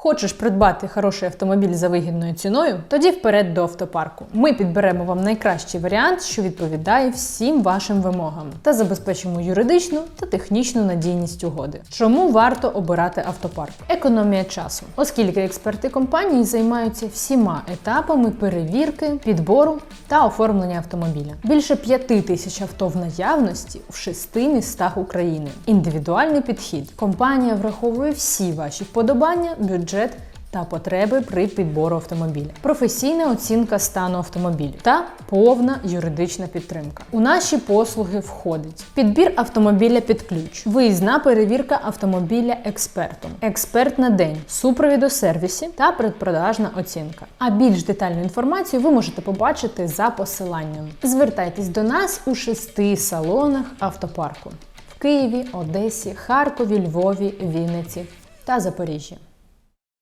Хочеш придбати хороший автомобіль за вигідною ціною? Тоді вперед до автопарку. Ми підберемо вам найкращий варіант, що відповідає всім вашим вимогам, та забезпечимо юридичну та технічну надійність угоди. Чому варто обирати автопарк? Економія часу, оскільки експерти компанії займаються всіма етапами перевірки, підбору та оформлення автомобіля. Більше п'яти тисяч авто в наявності в шести містах України. Індивідуальний підхід. Компанія враховує всі ваші вподобання, бюджет та потреби при підбору автомобіля, професійна оцінка стану автомобіля та повна юридична підтримка. У наші послуги входить підбір автомобіля під ключ, виїзна перевірка автомобіля експертом, експерт на день, супровід у сервісі та предпродажна оцінка. А більш детальну інформацію ви можете побачити за посиланням. Звертайтесь до нас у шести салонах автопарку в Києві, Одесі, Харкові, Львові, Вінниці та Запоріжжі.